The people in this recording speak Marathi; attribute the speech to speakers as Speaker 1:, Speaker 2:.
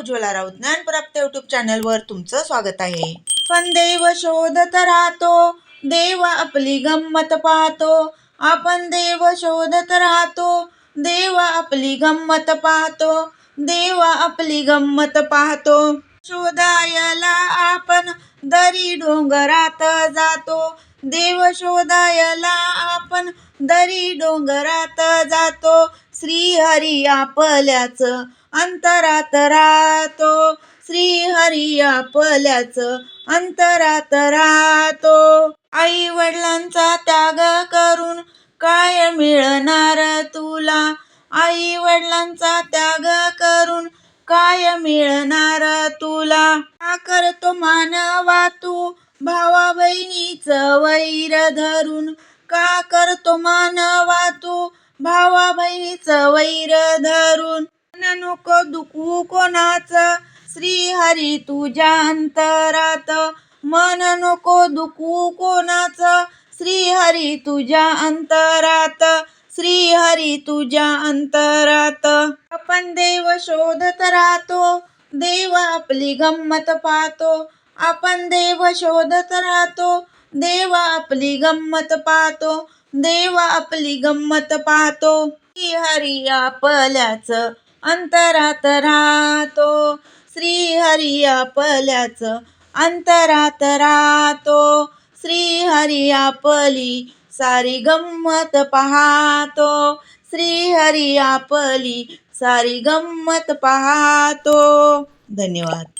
Speaker 1: उज्ज्वला राऊत ज्ञानप्राप्त युट्यूब चॅनलवर तुमचं स्वागत आहे. पण देव शोधत राहतो देव आपली गंमत पाहतो. आपण देव शोधत राहतो देव आपली गंमत पाहतो देव आपली गंमत पाहतो. शोधायला आपण दरी डोंगरात जातो देव शोधायला आपण दरी डोंगरात जातो. श्रीहरी आपल्याच अंतरात राहतो. श्रीहरी आपल्याच अंतरात राहतो. आई वडिलांचा त्याग करून काय मिळणार तुला? आई वडिलांचा त्याग करून काय मिळणार तुला? का करतो मानवा तू भावा बहिणीच वैर धरून? का करतो मानवा भावा बहिणीच वैर धरून. मन नको दुखू कोणाच. श्री हरी तुझ्या अंतरात. मन नको दुखू कोणाच. श्री हरी तुझ्या अंतरात. श्री हरी तुझ्या अंतरात. आपण देव शोधत राहतो. देव आपली गंमत पाहतो. आपण देव शोधत राहतो. देव आपली गंमत पाहतो. देव आपली गंमत पाहतो श्री हरी आपल्याच अंतरात राहतो. श्री हरी आपल्याच अंतरात राहतो. श्री हरी आपली सारी गंमत पाहतो. श्री हरी आपली सारी गंमत पाहतो. धन्यवाद.